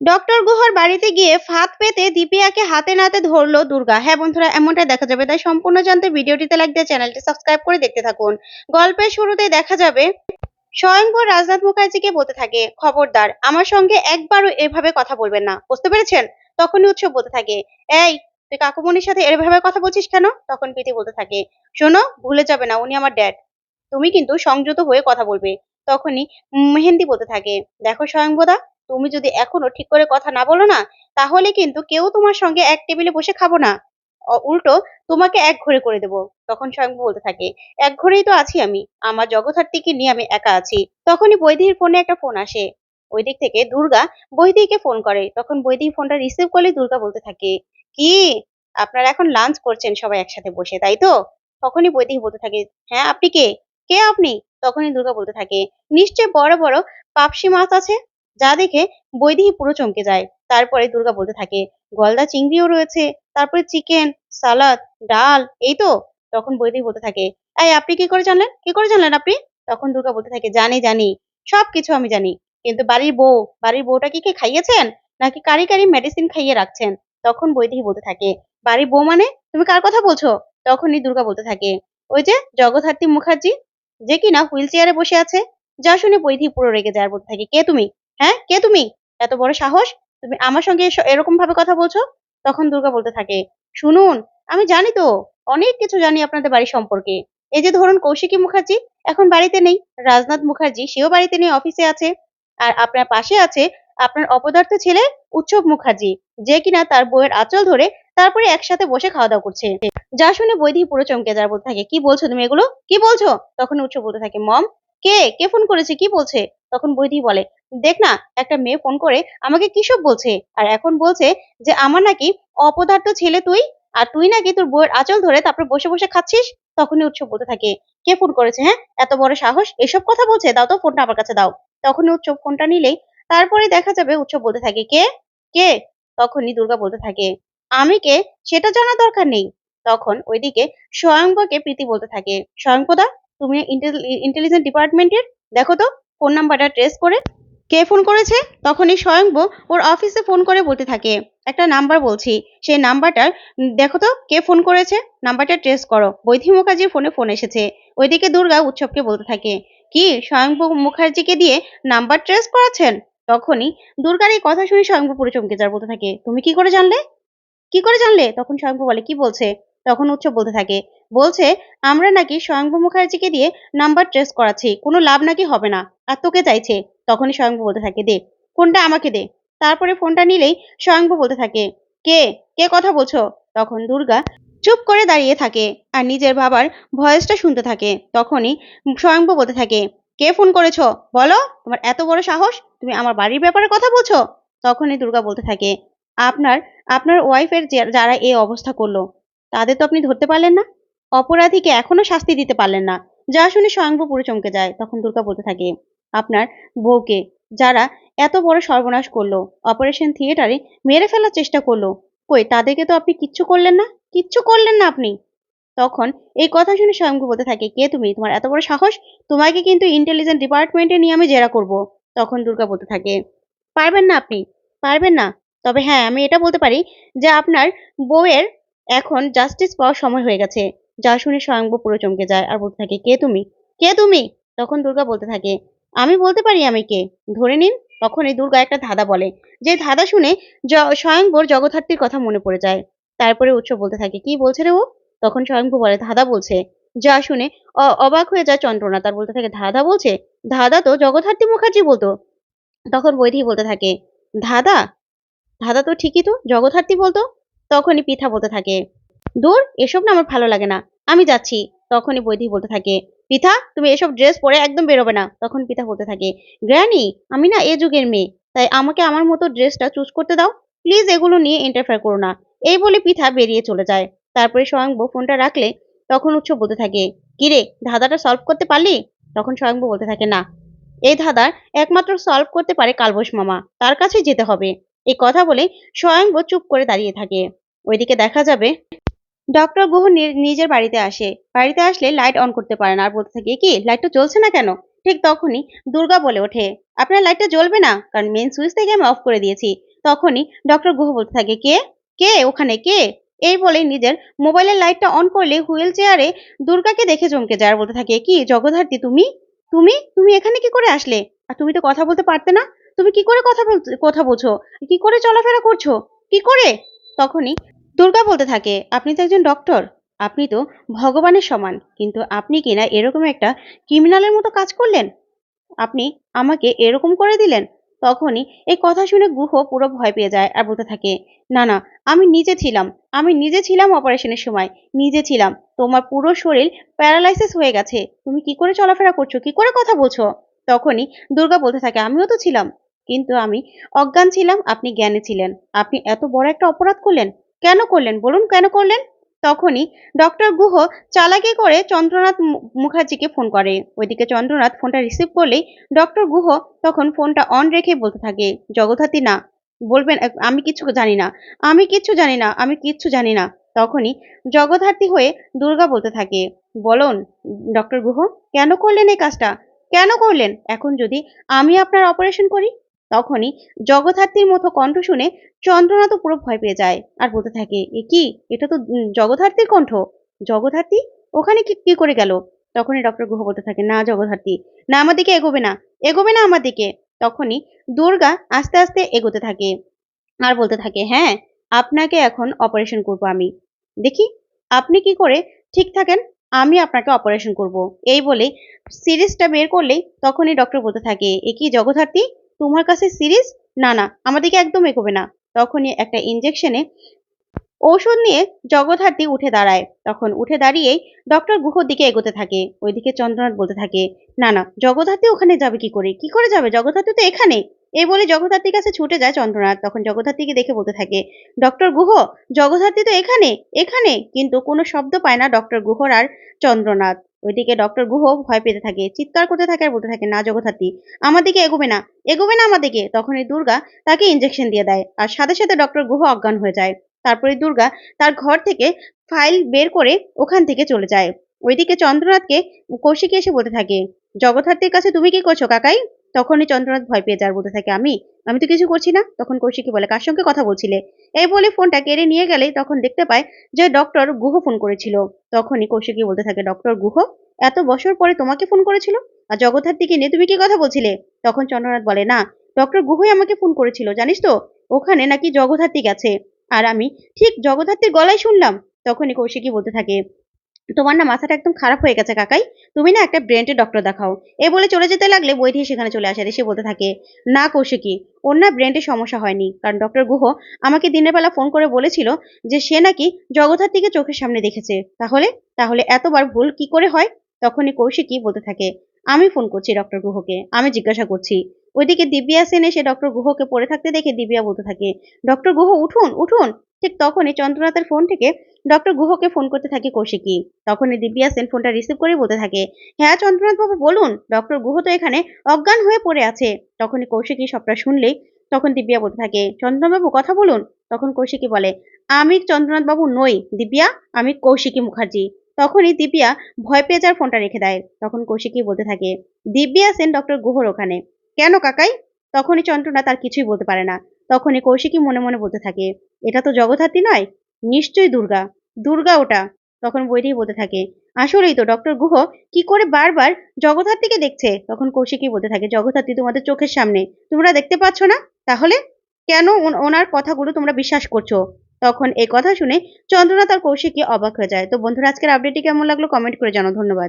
Doctor গুহর বাড়িতে গিয়ে ফাঁদ পেতে দীপিয়াকে হাতে নাতে ধরলো দুর্গা। হ্যাঁ বন্ধুরা, এমনটাই দেখা যাবে। তাই সম্পূর্ণ জানতে ভিডিওটিতে লাইক দিয়ে চ্যানেলটি সাবস্ক্রাইব করে দেখতে থাকুন। গল্পের শুরুতে দেখা যাবে, স্বয়ংবর রাজনাথ মুখার্জিকে বলতে থাকে, খবরদার, আমার সঙ্গে একবারও এভাবে কথা বলবেন না। বুঝতে পেরেছেন? তখনই উৎসব বলতে থাকে, এই, তুই কাকুমনির সাথে এভাবে কথা বলছিস কেন? তখন প্রীতি বলতে থাকে, শোনো, ভুলে যাবে না, উনি আমার ড্যাড তুমি কিন্তু সংযত হয়ে কথা বলবে। তখনই মেহেন্দি বলতে থাকে, দেখো স্বয়ংবদা তুমি যদি এখনও ঠিক করে কথা না বলো না, তাহলে কিন্তু কেউ তোমার সঙ্গে এক টেবিলে বসে খাব না। উল্টো তোমাকে এক ঘরে করে দেবো, তখন স্বয়ংভু বলতে থাকে। এক ঘরেই তো আছি আমি, আমার জগদ্ধাত্রীকে নিয়ে আমি একা আছি। তখনই বৈদির ফোনে একটা ফোন আসে। ওই দিক থেকে দুর্গা বৈদিকে ফোন করে, তখন বৈদি ফোনটা রিসিভ করলে দুর্গা বলতে থাকে, কি? আপনারা এখন লাঞ্চ করছেন সবাই একসাথে বসে, তাই তো? তখনই বৈদি বলতে থাকে হ্যাঁ আপনি কে? কে আপনি? তখনই দুর্গা বলতে থাকে, নিশ্চয় বড় বড় পাপসি মাছ আছে? যা দেখে বৈদেহী পুরো চমকে যায়। তারপরে দুর্গা বলতে থাকে, গলদা চিংড়িও রয়েছে, তারপরে চিকেন সালাদ ডাল, এই তো। তখন বৈদেহী বলতে থাকে, এই, আপনি কি করে জানলেন? কি করে জানলেন আপনি? তখন দুর্গা বলতে থাকে, জানি জানি সব কিছু আমি জানি, কিন্তু বাড়ির বউ, বাড়ির বউটা কি কে খাইয়েছেন? নাকি কারি কারি মেডিসিন খাইয়ে রাখছেন? তখন বৈদেহী বলতে থাকে, বাড়ির বউ মানে? তুমি কার কথা বলছো? তখনই দুর্গা বলতে থাকে, ওই যে জগদ্ধাত্রী মুখার্জি, যে কিনা হুইল চেয়ারে বসে আছে? যা শুনে বৈদেহী পুরো রেগে যায় বলতে থাকে, কে তুমি? হ্যাঁ? কে তুমি? এত বড় সাহস? তুমি আমার সঙ্গে এরকম ভাবে কথা বলছো? তখন দুর্গা বলতে থাকে, শুনুন, আমি জানি তো, অনেক কিছু জানি আপনাদের বাড়ি সম্পর্কে। এই যে ধরুন কৌশিকী মুখার্জি এখন বাড়িতে নেই, রাজনাথ মুখার্জি সেও বাড়িতে নেই, অফিসে আছে। আর আপনার পাশে আছে আপনার অপদার্থ ছেলে উৎসব মুখার্জি, যে কিনা তার বউয়ের আঁচল ধরে তারপরে একসাথে বসে খাওয়া দাওয়া করছে। যা শুনে বৈদি পুরো চমকে যার বলতে থাকে, কি বলছো তুমি এগুলো? কি বলছো? তখন উৎসব বলতে থাকে, মম, কে? কে ফোন করেছে? কি বলছে? তখন বৈদি বলে, দেখ না, একটা মেয়ে ফোন করে আমাকে কি সব বলছে? আর এখন বলছে যে, আমার নাকি অপদার্থ ছেলে তুই, আর তুই নাকি তোর বউয়ের আঁচল ধরে তারপর বসে বসে খাচ্ছিস? তখনই উৎসব বলতে থাকে, কে ফোন করেছে হ্যাঁ? এত বড় সাহস? এসব কথা বলছে? দাও তো ফোনটা আমার কাছে দাও। তখনই উৎসব ফোনটা নিলেই তারপরে দেখা যাবে উৎসব বলতে থাকে, কে? কে? তখনই দুর্গা বলতে থাকে, আমি কে? সেটা জানা দরকার নেই। তখন ওইদিকে স্বয়ংবকে প্রীতি বলতে থাকে, স্বয়ংপদা, তুমি ইন্টেলিজেন্ট ডিপার্টমেন্টের? দেখো তো ফোন নাম্বারটা ট্রেস করে কে ফোন করেছে, তখনই স্বয়ংব ওর অফিসে ফোন করে বলতে থাকে। একটা নাম্বার বলছি, সেই নাম্বারটার দেখো তো, কে ফোন করেছে? নাম্বারটা ট্রেস করো। বৈধি মুখার্জির ফোনে ফোন এসেছে। ওইদিকে দুর্গা উৎসবকে বলতে থাকে, কি স্বয়ংব মুখার্জিকে দিয়ে নাম্বার ট্রেস করাচ্ছেন? তখনই দুর্গার এই কথা শুনে স্বয়ংব পুরো চমকে যার বলতে থাকে, তুমি কি করে জানলে? কি করে জানলে? তখন স্বয়ংভু বলে, কি বলছে? তখন উৎসব বলতে থাকে। বলছে, আমরা নাকি স্বয়ংভু মুখার্জিকে দিয়ে নাম্বার ট্রেস করাচ্ছি, কোনো লাভ নাকি হবে না। আর তোকে চাইছে। তখনই স্বয়ংভু বলতে থাকে, দে, ফোনটা আমাকে দে। তারপরে ফোনটা নিলেই স্বয়ংভু বলতে থাকে, কে? কে কথা বলছো? তখন দুর্গা চুপ করে দাঁড়িয়ে থাকে আর নিজের বাবার ভয়েসটা শুনতে থাকে। তখনই স্বয়ংভু বলতে থাকে, কে ফোন করেছ? বলো, তোমার এত বড় সাহস? তুমি আমার বাড়ির ব্যাপারে কথা বলছো? তখনই দুর্গা বলতে থাকে, আপনার আপনার ওয়াইফের যারা এই অবস্থা করল তাদের তো আপনি ধরতে পারলেন না। অপরাধীকে এখনও শাস্তি দিতে পারলেন না। যা শুনে স্বয়ংভু পুরো চমকে যায়, তখন দুর্গা বলতে থাকে, আপনার বউকে যারা এত বড় সর্বনাশ করল অপারেশন থিয়েটারে মেরে ফেলার চেষ্টা করল, কই তাদেরকে তো আপনি কিচ্ছু করলেন না? কিচ্ছু করলেন না আপনি? তখন এই কথা শুনে স্বয়ংভু বলতে থাকে, কে তুমি? তোমার এত বড় সাহস? তোমাকে কিন্তু ইন্টেলিজেন্ট ডিপার্টমেন্টে নিয়ে আমি জেরা করব। তখন দুর্গা বলতে থাকে, পারবেন না আপনি, পারবেন না। তবে হ্যাঁ আমি এটা বলতে পারি যে আপনার বউয়ের এখন জাস্টিস পাওয়ার সময় হয়ে গেছে। যা শুনে স্বয়ংভু পুরো চমকে যায় আর বলতে থাকে, কে তুমি? কে তুমি? তখন দুর্গা বলতে থাকে, আমি বলতে পারি আমি কে? ধরে নিন তখন এই দুর্গা একটা ধাঁধা বলে। যে ধাঁধা শুনে স্বয়ংবর জগদ্ধাত্রীর কথা মনে পড়ে যায়। তারপরে উৎস বলতে থাকে, কি বলছে রে ও? তখন স্বয়ংভু বলে, ধাঁধা বলছে। যা শুনে অবাক হয়ে যায় চন্দ্রনা। তার বলতে থাকে, ধাঁধা বলছে? ধাঁধা তো জগদ্ধাত্রী মুখার্জি বলতো। তখন বৈধি বলতে থাকে, ধাঁধা? ধাঁধা তো ঠিকই তো, জগদ্ধাত্রী বলতো? তখনই পিঠা বলতে থাকে, দূর, এসব না আমার ভালো লাগে না। আমি যাচ্ছি। তখনই বৈধি বলতে থাকে পিঠা তুমি এসব ড্রেস পরে একদম বেরোবে না। তখন পিতা বলতে থাকে, গ্র্যানি, আমি না এ যুগের মেয়ে, তাই আমাকে আমার মতো ড্রেসটা চুজ করতে দাও। প্লিজ এগুলো নিয়ে ইন্টারফেয়ার করো না। এই বলে পিঠা বেরিয়ে চলে যায়। তারপরে স্বয়ংভু ফোনটা রাখলে তখন উৎস বলতে থাকে, কিরে, ধাঁধাটা সলভ করতে পারলি? তখন স্বয়ংভু বলতে থাকে, না, এই ধাঁধার একমাত্র সলভ করতে পারে কালবোস মামা, তার কাছে যেতে হবে। এই কথা বলে স্বয়ংভু চুপ করে দাঁড়িয়ে থাকে। ওইদিকে দেখা যাবে ডক্টর গুহ নিজের বাড়িতে আসে। বাড়িতে আসলে লাইট অন করতে পারে না আর বলতে থাকে কি? লাইটটা জ্বলছে না কেন? ঠিক তখনই দুর্গা বলে ওঠে, আপনার লাইটটা জ্বলবে না? কারণ মেন সুইচ থেকে আমি অফ করে দিয়েছি। তখনই ডক্টর গুহ বলতে থাকে, কে? কে ওখানে? কে? এই বলে নিজের মোবাইলের লাইটটা অন করলে হুইল চেয়ারে দুর্গাকে দেখে জমকে যায় আর বলতে থাকে কি? জগধার্তী তুমি? তুমি? তুমি এখানে কি করে আসলে? আর তুমি তো কথা বলতে পারতে না? তুমি কি করে কথা কথা বলছো কি করে চলাফেরা করছ? কি করে? তখনই দুর্গা বলতে থাকে, আপনি তো একজন ডক্টর আপনি তো ভগবানের সমান, কিন্তু আপনি কিনা এরকম একটা ক্রিমিনালের মতো কাজ করলেন? আপনি আমাকে এরকম করে দিলেন? তখনই এই কথা শুনে গুহ পুরো ভয় পেয়ে যায় আর বলতে থাকে, না না, আমি নিজে ছিলাম, আমি নিজে ছিলাম অপারেশনের সময়, নিজে ছিলাম, তোমার পুরো শরীর প্যারালাইসিস হয়ে গেছে, তুমি কি করে চলাফেরা করছ, কি করে কথা বলছো? তখনই দুর্গা বলতে থাকে, আমিও তো ছিলাম কিন্তু আমি অজ্ঞান ছিলাম, আপনি জ্ঞানে ছিলেন। আপনি এত বড় একটা অপরাধ করলেন। কেন করলেন? বলুন কেন করলেন? তখনই ডক্টর গুহ চালাকি করে চন্দ্রনাথ মুখার্জিকে ফোন করে। ওইদিকে চন্দ্রনাথ ফোনটা রিসিভ করলেই ডক্টর গুহ তখন ফোনটা অন রেখে বলতে থাকে, জগদ্ধাত্রী, না, বলবেন আমি কিছু জানি না, আমি কিচ্ছু জানি না, আমি কিচ্ছু জানি না। তখনই জগদ্ধাত্রী হয়ে দুর্গা বলতে থাকে, বলুন, ডক্টর গুহ, কেন করলেন এই কাজটা? কেন করলেন? এখন যদি আমি আপনার অপারেশন করি তখনই জগদ্ধাত্রীর মতো কণ্ঠ শুনে চন্দ্রনাথ পুরো ভয় পেয়ে যায় আর বলতে থাকে এ কি? এটা তো উম, জগদ্ধাত্রীর কণ্ঠ? জগদ্ধাত্রী? ওখানে কি কি করে গেল? তখনই ডক্টর গুহ বলতে থাকে না জগদ্ধাত্রী না আমার দিকে এগোবে না এগোবে না আমার দিকে। তখনই দুর্গা আস্তে আস্তে এগোতে থাকে আর বলতে থাকে হ্যাঁ আপনাকে এখন অপারেশন করব আমি। দেখি আপনি কি করে ঠিক থাকেন আমি আপনাকে অপারেশন করব। এই বলে সিরিজটা বের করলেই তখনই ডক্টর বলতে থাকে এ কি জগদ্ধাত্রী? তোমার কাছে সিরিজ? না না আমাদেরকে একদম এগোবে না। তখনই একটা ইঞ্জেকশনে ঔষধ নিয়ে জগদ্ধাত্রী উঠে দাঁড়ায়। তখন উঠে দাঁড়িয়েই ডক্টর গুহর দিকে এগোতে থাকে, ওইদিকে চন্দ্রনাথ বলতে থাকে, না না, জগদ্ধাত্রী ওখানে যাবে কি করে? কি করে যাবে? জগদ্ধাত্রী তো এখানে! এই বলে জগদ্ধাত্রীর কাছে ছুটে যায় চন্দ্রনাথ। তখন জগদ্ধাত্রীকে দেখে বলতে থাকে ডক্টর গুহ, জগদ্ধাত্রী তো এখানে এখানে! কিন্তু কোনো শব্দ পায় না ডক্টর গুহর আর চন্দ্রনাথ। ওইদিকে ডক্টর গুহ ভয় পেতে থাকে, চিৎকার করতে থাকে আর বলতে থাকে, না জগদ্ধাত্রী, আমার দিকে এগোবে না এগোবে না আমার দিকে। তখনই দুর্গা তাকে ইঞ্জেকশন দিয়ে দেয় আর সাথে সাথে ডক্টর গুহ অজ্ঞান হয়ে যায়। তারপরে দুর্গা তার ঘর থেকে ফাইল বের করে ওখান থেকে চলে যায়। ওইদিকে চন্দ্রনাথকে, কৌশিক এসে বলতে থাকে, জগদ্ধাত্রীর কাছে তুমি কি করছ কাকাই? তখনই চন্দ্রনাথ ভয় পেয়ে যার বলতে থাকে, আমি আমি তো কিছু করছি না। তখন কৌশিকী বলে, কার সঙ্গে কথা বলছিলে? এই বলে ফোনটা কেড়ে নিয়ে গেলে তখন দেখতে পায় যে ডক্টর গুহ ফোন করেছিল। তখনই কৌশিকী বলতে থাকে ডক্টর গুহ, এত বছর পরে তোমাকে ফোন করেছিল? আর জগদ্ধাত্রীকে নিয়ে তুমি কি কথা বলছিলে? তখন চন্দ্রনাথ বলে, না ডক্টর গুহই আমাকে ফোন করেছিল, জানিস তো? ওখানে নাকি জগদ্ধাত্রী গেছে। আর আমি ঠিক জগদ্ধাত্রীর গলায় শুনলাম। তখনই কৌশিকী বলতে থাকে তোমার না মাথাটা একদম খারাপ হয়ে গেছে, কাকাই। তুমি না একটা ব্রেন্টের ডক্টর দেখাও। এ বলে চলে যেতে লাগলে বৈঠি সেখানে চলে আসে, এসে বলতে থাকে, না কৌশিকী, ওর না ব্রেন্টের সমস্যা হয়নি। কারণ ডক্টর গুহ আমাকে দিনের বেলা ফোন করে বলেছিল যে সে নাকি জগদ্ধাত্রীকে চোখের সামনে দেখেছে। তাহলে তাহলে এতবার ভুল কি করে হয়? তখনই কৌশিকী বলতে থাকে, আমি ফোন করছি ডক্টর গুহকে, আমি জিজ্ঞাসা করছি। ওইদিকে দিব্যা সেন এসে ডক্টর গুহকে পড়ে থাকতে দেখে দিব্যা বলতে থাকে, ডক্টর গুহ, উঠুন উঠুন। ঠিক তখনই চন্দ্রনাথের ফোন থেকে ডক্টর গুহকে ফোন করতে থাকে কৌশিকী। তখনই দিব্যা সেন ফোনটা রিসিভ করে বলতে থাকে হ্যাঁ চন্দ্রনাথ বাবু বলুন ডক্টর গুহ তো এখানে অজ্ঞান হয়ে পড়ে আছে। তখনই কৌশিকী সবটা শুনলেই তখন দিব্যা বলতে থাকে চন্দ্রনাথ বাবু কথা বলুন। তখন কৌশিকী বলে, আমি চন্দ্রনাথ বাবু নই, দিব্যা, আমি কৌশিকী মুখার্জি। তখনই দিব্যা ভয় পেয়ে যার ফোনটা রেখে দেয়। তখন কৌশিকী বলতে থাকে, দিব্যা সেন ডক্টর গুহর ওখানে। কেন কাকাই? তখনই চন্দ্রনাথ আর কিছুই বলতে পারে না। তখনই কৌশিকী মনে মনে বলতে থাকে, এটা তো জগদ্ধাত্রী নয়, নিশ্চয়ই দুর্গা দুর্গা ওটা, তখন বইটি বলতে থাকে, আসলেই তো, ডক্টর গুহ, কি করে বারবার জগদ্ধাত্রীকে দেখছে? তখন কৌশিকী বলতে থাকে, জগদ্ধাত্রী তোমাদের চোখের সামনে, তোমরা দেখতে পাচ্ছ না? তাহলে কেন ওনার কথাগুলো তোমরা বিশ্বাস করছ? তখন এই কথা শুনে চন্দ্রনাথ আর কৌশিকী অবাক হয়ে যায়। তো বন্ধুরা, আজকের আপডেটটি কেমন লাগল? কমেন্ট করে জানাও, ধন্যবাদ।